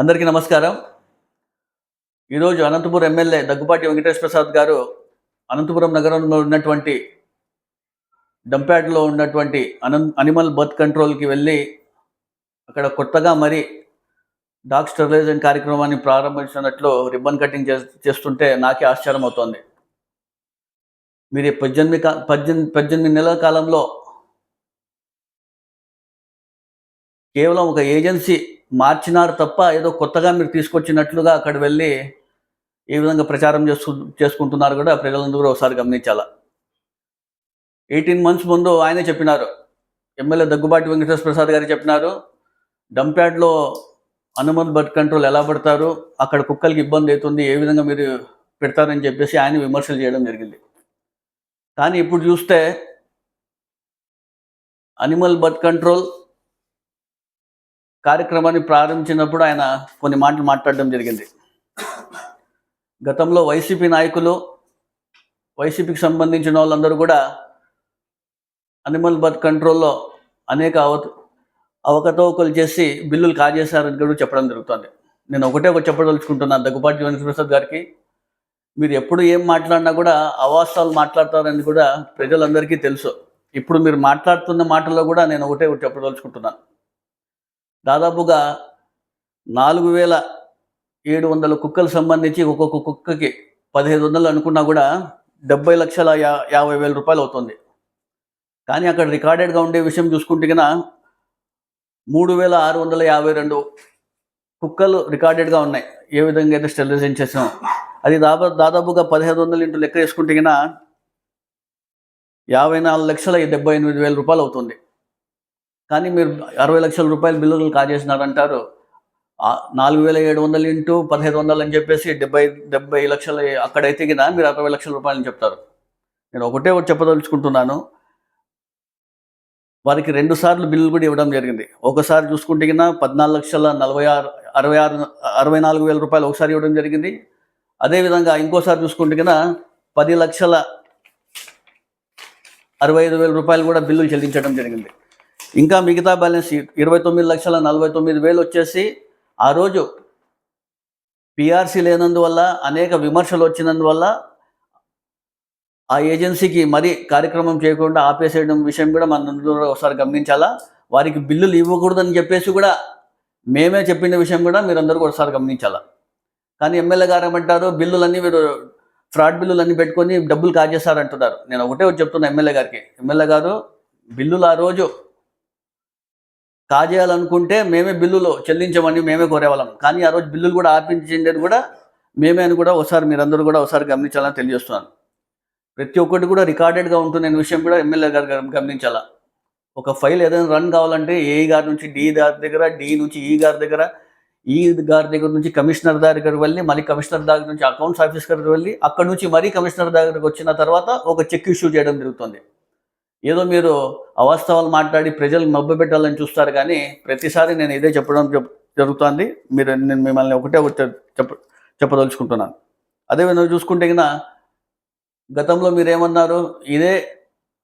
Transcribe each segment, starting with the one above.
అందరికీ నమస్కారం. ఈరోజు అనంతపురం ఎమ్మెల్యే దగ్గుపాటి వెంకటేశ్వర ప్రసాద్ గారు అనంతపురం నగరంలో ఉన్నటువంటి డంప్యాడ్లో ఉన్నటువంటి అనం అనిమల్ బర్త్ కంట్రోల్కి వెళ్ళి అక్కడ కొత్తగా మరి డాగ్ స్టెరిలైజేషన్ కార్యక్రమాన్ని ప్రారంభించినట్లు రిబ్బన్ కటింగ్ చేస్తుంటే నాకే ఆశ్చర్యం అవుతోంది. మీరు పద్దెనిమిది కా పద్దెనిమిది పద్దెనిమిది నెలల కాలంలో కేవలం ఒక ఏజెన్సీ మార్చినారు తప్ప ఏదో కొత్తగా మీరు తీసుకొచ్చినట్లుగా అక్కడ వెళ్ళి ఏ విధంగా ప్రచారం చేస్తూ చేసుకుంటున్నారు కూడా ప్రజలందరూ కూడా ఒకసారి గమనించాల. ఎయిటీన్ మంత్స్ ముందు ఆయనే చెప్పినారు. ఎమ్మెల్యే దగ్గుబాటి వెంకటేశ్వర ప్రసాద్ గారు చెప్పినారు డంప్యాడ్లో అనుమతి బర్త్ కంట్రోల్ ఎలా పెడతారు అక్కడ కుక్కలకి ఇబ్బంది అవుతుంది ఏ విధంగా మీరు పెడతారని చెప్పేసి ఆయన విమర్శలు చేయడం జరిగింది. కానీ ఇప్పుడు చూస్తే అనిమల్ బర్త్ కంట్రోల్ కార్యక్రమాన్ని ప్రారంభించినప్పుడు ఆయన కొన్ని మాటలు మాట్లాడడం జరిగింది. గతంలో వైసీపీ నాయకులు వైసీపీకి సంబంధించిన వాళ్ళందరూ కూడా అనిమల్ బర్త్ కంట్రోల్లో అనేక అవత అవకతవకలు చేసి బిల్లులు కాజేశారని కూడా చెప్పడం జరుగుతుంది. నేను ఒకటే ఒక చెప్పదలుచుకుంటున్నాను దగ్గుపాటి వెంకటప్రసాద్ గారికి. మీరు ఎప్పుడు ఏం మాట్లాడినా కూడా అవాస్తవాలు మాట్లాడతారని కూడా ప్రజలందరికీ తెలుసు. ఇప్పుడు మీరు మాట్లాడుతున్న మాటల్లో కూడా నేను ఒకటే ఒకటి చెప్పదలుచుకుంటున్నాను దాదాపుగా నాలుగు వేల ఏడు వందల కుక్కలు సంబంధించి ఒక్కొక్క కుక్కకి పదిహేను వందలు అనుకున్నా కూడా డెబ్బై లక్షల యా యాభై వేల రూపాయలు అవుతుంది. కానీ అక్కడ రికార్డెడ్గా ఉండే విషయం చూసుకుంటే కన్నా మూడు వేల ఆరు వందల యాభై రెండు కుక్కలు రికార్డెడ్గా ఉన్నాయి. ఏ విధంగా అయితే స్టెరిలైజేషన్ చేసాం అది దాదాపు దాదాపుగా పదిహేను వందలు ఇంటూ లెక్క వేసుకుంటే కన్నా యాభై నాలుగు లక్షల డెబ్బై ఎనిమిది వేల రూపాయలు అవుతుంది. కానీ మీరు అరవై లక్షల రూపాయల బిల్లులు కాజేసినారంటారు. నాలుగు వేల ఏడు వందలు ఇంటూ పదిహేను వందలు అని చెప్పేసి డెబ్బై డెబ్బై లక్షలు అక్కడైతే కదా మీరు అరవై లక్షల రూపాయలని చెప్తారు. నేను ఒకటే ఒకటి చెప్పదలుచుకుంటున్నాను. వారికి రెండు సార్లు బిల్లులు కూడా ఇవ్వడం జరిగింది. ఒకసారి చూసుకుంటే కింద పద్నాలుగు లక్షల నలభై ఆరు అరవై ఆరు అరవై నాలుగు వేల రూపాయలు ఒకసారి ఇవ్వడం జరిగింది. అదేవిధంగా ఇంకోసారి చూసుకుంటే కింద పది లక్షల అరవై ఐదు వేల రూపాయలు కూడా బిల్లులు చెల్లించడం జరిగింది. ఇంకా మిగతా బ్యాలెన్స్ ఇరవై తొమ్మిది లక్షల నలభై తొమ్మిది వేలు వచ్చేసి ఆ రోజు పిఆర్సీ లేనందువల్ల అనేక విమర్శలు వచ్చినందువల్ల ఆ ఏజెన్సీకి మరీ కార్యక్రమం చేయకుండా ఆపేసేయడం విషయం కూడా మనం ఒకసారి గమనించాలా? వారికి బిల్లులు ఇవ్వకూడదని చెప్పేసి కూడా మేమే చెప్పిన విషయం కూడా మీరందరూ ఒకసారి గమనించాలా? కానీ ఎమ్మెల్యే గారు ఏమంటారు బిల్లులన్నీ మీరు ఫ్రాడ్ బిల్లులన్నీ పెట్టుకొని డబ్బులు కాజేస్తారంటున్నారు నేను ఒకటే ఒకటి చెప్తున్నా ఎమ్మెల్యే గారికి. ఎమ్మెల్యే గారు బిల్లులు ఆ రోజు కాజేయాలనుకుంటే మేమే బిల్లులో చెల్లించమని మేమే కోరేవాళ్ళం. కానీ ఆ రోజు బిల్లులు కూడా ఆపించిండేది కూడా మేమే అని కూడా ఒకసారి మీరందరూ కూడా ఒకసారి గమనించాలని తెలియజేస్తున్నాను. ప్రతి ఒక్కటి కూడా రికార్డెడ్గా ఉంటుంది అనే విషయం కూడా ఎమ్మెల్యే గారు గమనించాలా. ఒక ఫైల్ ఏదైనా రన్ కావాలంటే ఏ గారి నుంచి డి గారి దగ్గర డి నుంచి ఈ గారి దగ్గర ఈ గారి దగ్గర నుంచి కమిషనర్ దగ్గరికి వెళ్ళి మళ్ళీ కమిషనర్ దగ్గర నుంచి అకౌంట్స్ ఆఫీస్ దగ్గరికి వెళ్ళి అక్కడ నుంచి మరీ కమిషనర్ దగ్గరకు వచ్చిన తర్వాత ఒక చెక్ ఇష్యూ చేయడం జరుగుతుంది. ఏదో మీరు అవాస్తవాలు మాట్లాడి ప్రజలు పెట్టాలని చూస్తారు కానీ ప్రతిసారి నేను ఇదే చెప్పడం జరుగుతుంది. మీరు నేను మిమ్మల్ని ఒకటే ఒకటి చెప్ప చెప్పదలుచుకుంటున్నాను. అదేవిధంగా చూసుకుంటే గిన గతంలో మీరేమన్నారు? ఇదే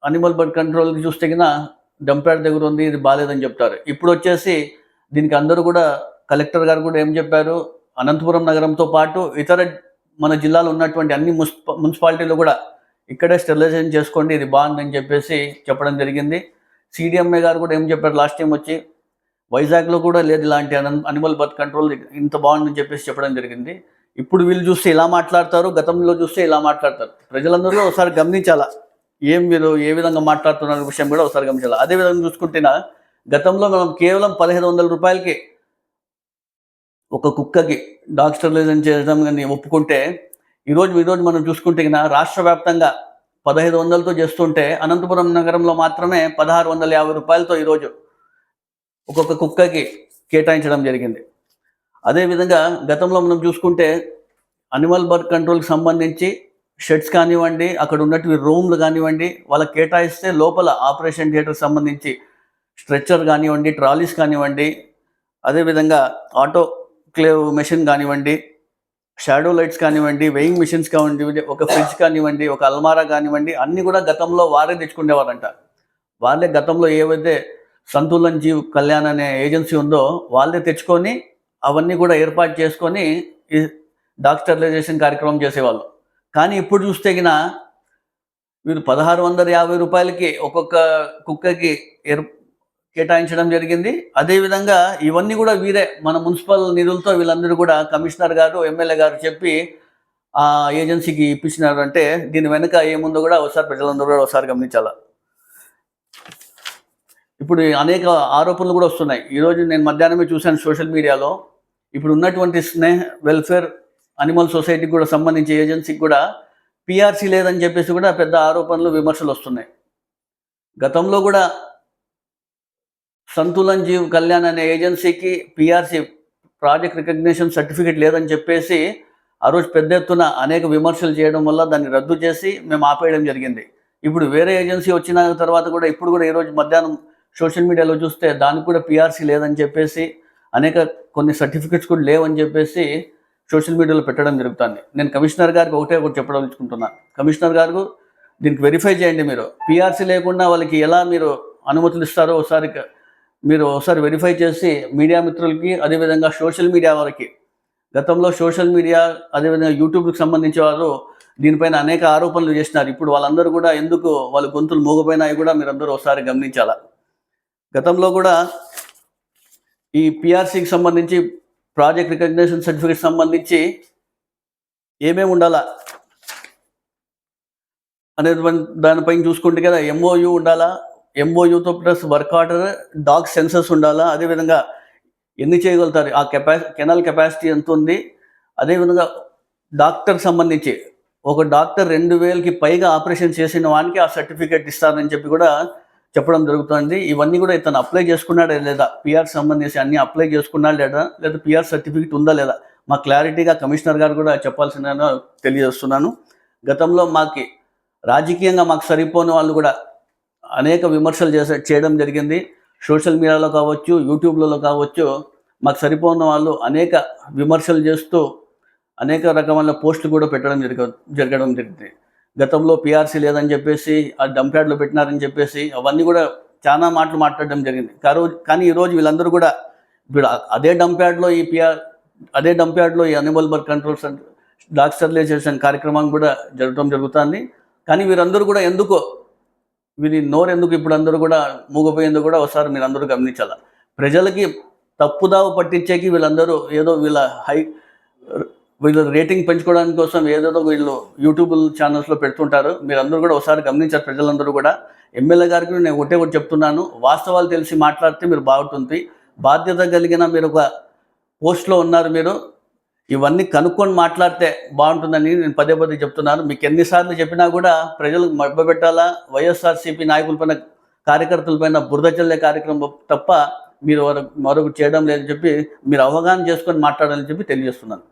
అనిమల్ బర్డ్ కంట్రోల్కి చూస్తే గిన డంప్యార్డ్ దగ్గర ఉంది ఇది బాగాలేదని చెప్తారు. ఇప్పుడు వచ్చేసి దీనికి అందరూ కూడా కలెక్టర్ గారు కూడా ఏం చెప్పారు? అనంతపురం నగరంతో పాటు ఇతర మన జిల్లాలో ఉన్నటువంటి అన్ని మున్సిపాలిటీలు కూడా ఇక్కడే స్టెరిలైజేషన్ చేసుకోండి ఇది బాగుందని చెప్పేసి చెప్పడం జరిగింది. సిడిఎంఏ గారు కూడా ఏం చెప్పారు లాస్ట్ టైం వచ్చి వైజాగ్లో కూడా లేదు ఇలాంటి అనిమల్ బర్త్ కంట్రోల్ ఇంత బాగుందని చెప్పేసి చెప్పడం జరిగింది. ఇప్పుడు వీళ్ళు చూస్తే ఇలా మాట్లాడతారు గతంలో చూస్తే ఇలా మాట్లాడతారు. ప్రజలందరూ ఒకసారి గమనించాలా? ఏం మీరు ఏ విధంగా మాట్లాడుతున్న విషయం కూడా ఒకసారి గమనించాలి? అదే విధంగా చూసుకుంటేనా గతంలో మనం కేవలం పదిహేను వందల రూపాయలకి ఒక కుక్కకి డాగ్ స్టెరిలైజేషన్ చేయడం కానీ ఒప్పుకుంటే ఈరోజు ఈరోజు మనం చూసుకుంటే గిన రాష్ట్ర వ్యాప్తంగా పదహైదు వందలతో చేస్తుంటే అనంతపురం నగరంలో మాత్రమే పదహారు వందల యాభై రూపాయలతో ఈరోజు ఒక్కొక్క కుక్కకి కేటాయించడం జరిగింది. అదేవిధంగా గతంలో మనం చూసుకుంటే అనిమల్ బర్త్ కంట్రోల్కి సంబంధించి షెడ్స్ కానివ్వండి అక్కడ ఉన్నటువంటి రూమ్లు కానివ్వండి వాళ్ళకి కేటాయిస్తే లోపల ఆపరేషన్ థియేటర్కి సంబంధించి స్ట్రెచ్చర్ కానివ్వండి ట్రాలీస్ కానివ్వండి అదేవిధంగా ఆటో క్లేవ్ మెషిన్ కానివ్వండి షాడో లైట్స్ కానివ్వండి వెయింగ్ మిషన్స్ కానివ్వండి ఒక ఫ్రిడ్జ్ కానివ్వండి ఒక అల్మారా కానివ్వండి అన్నీ కూడా గతంలో వారే తెచ్చుకునేవారంట. వాళ్ళే గతంలో ఏవైతే సంతులన్ జీవ్ కళ్యాణ్ అనే ఏజెన్సీ ఉందో వాళ్ళే తెచ్చుకొని అవన్నీ కూడా ఏర్పాటు చేసుకొని ఈ డాగ్ స్టెరిలైజేషన్ కార్యక్రమం చేసేవాళ్ళు. కానీ ఇప్పుడు చూస్తే గిన వీరు పదహారు వందల యాభై రూపాయలకి ఒక్కొక్క కుక్కకి ఏర్ కేటాయించడం జరిగింది. అదేవిధంగా ఇవన్నీ కూడా వీరే మన మున్సిపల్ నిధులతో వీళ్ళందరూ కూడా కమిషనర్ గారు ఎమ్మెల్యే గారు చెప్పి ఆ ఏజెన్సీకి ఇప్పించినారు అంటే దీని వెనుక ఏముందో కూడా ఒకసారి ప్రజలందరూ కూడా ఒకసారి గమనించాల? ఇప్పుడు అనేక ఆరోపణలు కూడా వస్తున్నాయి. ఈరోజు నేను మధ్యాహ్నమే చూశాను సోషల్ మీడియాలో. ఇప్పుడు ఉన్నటువంటి స్నేహ వెల్ఫేర్ అనిమల్ సొసైటీకి కూడా సంబంధించి ఏజెన్సీకి కూడా పిఆర్సీ లేదని చెప్పేసి కూడా పెద్ద ఆరోపణలు విమర్శలు వస్తున్నాయి. గతంలో కూడా సంతులన్ జీవ్ కళ్యాణ్ అనే ఏజెన్సీకి పిఆర్సీ ప్రాజెక్ట్ రికగ్నిషన్ సర్టిఫికేట్ లేదని చెప్పేసి ఆ రోజు పెద్ద ఎత్తున అనేక విమర్శలు చేయడం వల్ల దాన్ని రద్దు చేసి మేము ఆపేయడం జరిగింది. ఇప్పుడు వేరే ఏజెన్సీ వచ్చిన తర్వాత కూడా ఇప్పుడు కూడా ఈరోజు మధ్యాహ్నం సోషల్ మీడియాలో చూస్తే దానికి కూడా పిఆర్సీ లేదని చెప్పేసి అనేక కొన్ని సర్టిఫికెట్స్ కూడా లేవని చెప్పేసి సోషల్ మీడియాలో పెట్టడం జరుగుతుంది. నేను కమిషనర్ గారికి ఒకటే ఒకటి చెప్పదలుచుకుంటున్నాను కమిషనర్ గారు దీనికి వెరిఫై చేయండి మీరు. పిఆర్సీ లేకుండా వాళ్ళకి ఎలా మీరు అనుమతులు ఇస్తారో ఒకసారి మీరు ఒకసారి వెరిఫై చేసి మీడియా మిత్రులకి అదేవిధంగా సోషల్ మీడియా వారికి. గతంలో సోషల్ మీడియా అదేవిధంగా యూట్యూబ్కి సంబంధించి వారు దీనిపైన అనేక ఆరోపణలు చేసినారు. ఇప్పుడు వాళ్ళందరూ కూడా ఎందుకు వాళ్ళ గొంతులు మూగపోయినాయి కూడా మీరందరూ ఒకసారి గమనించాలా? గతంలో కూడా ఈ పిఆర్సీకి సంబంధించి ప్రాజెక్ట్ రికగ్నేషన్ సర్టిఫికేట్ సంబంధించి ఏమేమి ఉండాలా అనేది దానిపైన చూసుకుంటే కదా ఎంఓయూ ఉండాలా ఎంఓయూతో plus work order dog sensors ఉండాలా? అదేవిధంగా ఎన్ని చేయగలుగుతారు? ఆ కెపాసి కెనల్ కెపాసిటీ ఎంత ఉంది? అదేవిధంగా డాక్టర్ సంబంధించి ఒక డాక్టర్ రెండు వేలకి పైగా ఆపరేషన్ చేసిన వానికి ఆ సర్టిఫికేట్ ఇస్తారని చెప్పి కూడా చెప్పడం జరుగుతుంది. ఇవన్నీ కూడా ఇతను అప్లై చేసుకున్నాడా లేదా? పిఆర్ సంబంధించి అన్ని అప్లై చేసుకున్నాడా లేదా? లేదా పిఆర్ సర్టిఫికేట్ ఉందా లేదా? మా క్లారిటీగా కమిషనర్ గారు కూడా చెప్పాల్సిన తెలియజేస్తున్నాను. గతంలో మాకి రాజకీయంగా మాకు సరిపోని వాళ్ళు కూడా అనేక విమర్శలు చేసే చేయడం జరిగింది. సోషల్ మీడియాలో కావచ్చు యూట్యూబ్లలో కావచ్చు మాకు సరిపోని వాళ్ళు అనేక విమర్శలు చేస్తూ అనేక రకమైన పోస్టులు కూడా పెట్టడం జరగ జరగడం జరిగింది. గతంలో పిఆర్సీ లేదని చెప్పేసి ఆ డంప్యాడ్లో పెట్టినారని చెప్పేసి అవన్నీ కూడా చాలా మాటలు మాట్లాడడం జరిగింది. కారో కానీ ఈరోజు వీళ్ళందరూ కూడా ఇప్పుడు అదే డంప్యాడ్లో ఈ పిఆర్ అదే డంప్యాడ్లో ఈ అనిమల్ బర్ కంట్రోల్ డాగ్ స్టెరిలైజేషన్ కార్యక్రమం కూడా జరగడం జరుగుతుంది. కానీ వీరందరూ కూడా ఎందుకో వీరి నోరెందుకు ఇప్పుడు అందరూ కూడా మూగపోయేందుకు కూడా ఒకసారి మీరు అందరూ గమనించాల? ప్రజలకి తప్పుదావ పట్టించేకి వీళ్ళందరూ ఏదో వీళ్ళ హై వీళ్ళ రేటింగ్ పెంచుకోవడానికి కోసం ఏదేదో వీళ్ళు యూట్యూబ్ ఛానల్స్లో పెడుతుంటారు. మీరందరూ కూడా ఒకసారి గమనించారు ప్రజలందరూ కూడా. ఎమ్మెల్యే గారికి నేను ఒకటే ఒకటి చెప్తున్నాను. వాస్తవాలు తెలిసి మాట్లాడితే మీరు బాగుంటుంది. బాధ్యత కలిగిన మీరు ఒక పోస్ట్లో ఉన్నారు మీరు. ఇవన్నీ కనుక్కొని మాట్లాడితే బాగుంటుందని నేను పదే పదే చెప్తున్నాను. మీకు ఎన్నిసార్లు చెప్పినా కూడా ప్రజలకు మభ్యపెట్టాలా వైఎస్ఆర్సీపీ నాయకులపైన కార్యకర్తలపైన బురద చల్లే కార్యక్రమం తప్ప మీరు మరొకటి చేయడం లేదని చెప్పి మీరు అవగాహన చేసుకొని మాట్లాడాలని చెప్పి తెలియజేస్తున్నాను.